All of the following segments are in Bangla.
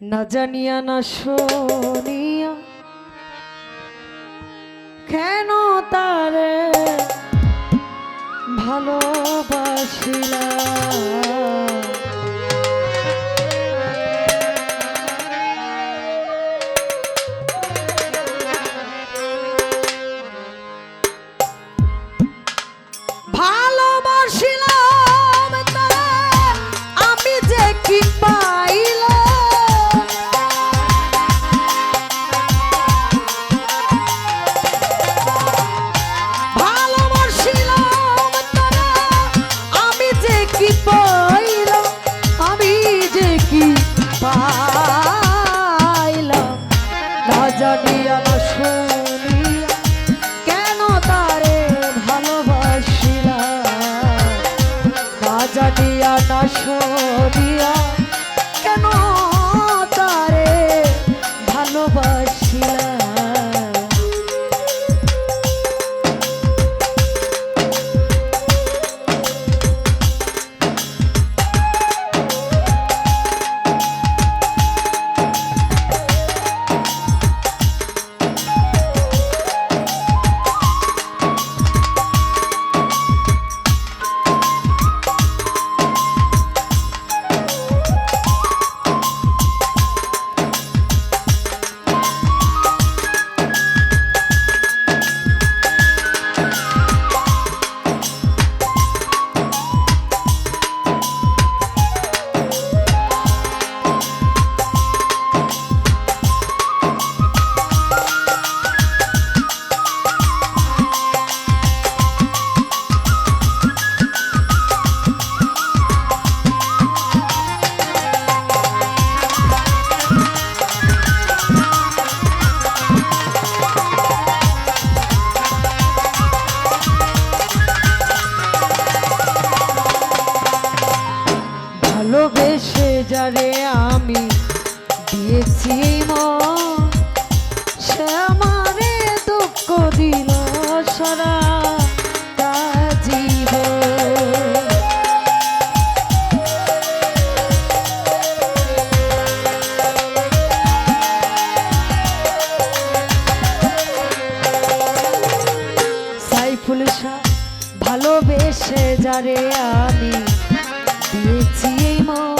না জানিয়া না শোনিয়া কেন তারে ভালোবাসিলা? যারে আমি দিয়েছি মন সে আমারে দুঃখ দিল সারা ভালোবেসে যারে আমি দিয়েছি মা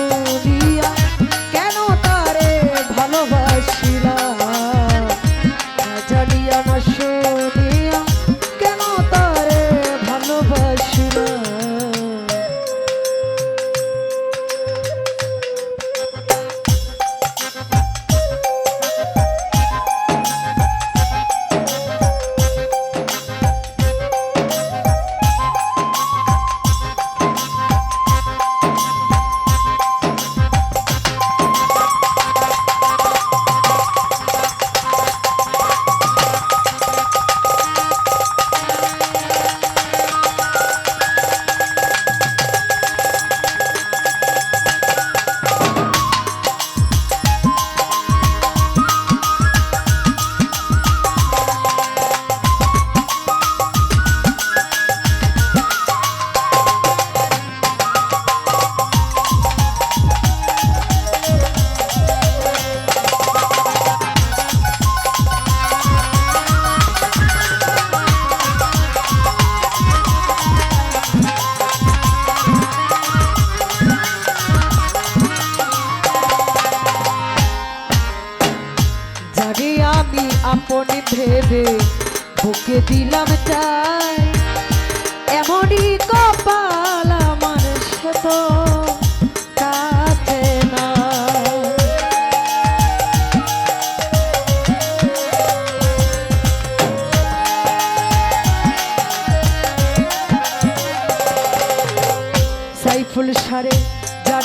আপন ভেবে বুকে দিলাম চাই। এমনই কপাল আমার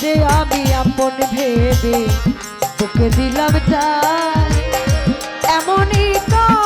সে আমি আপন ভেবে তোকে দিলাম চাই। এমনই কপাল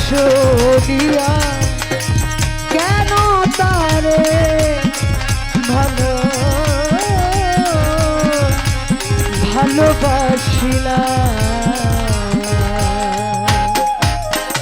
শুনিয়া কেন তারে ভালো ভালোবাসিলাম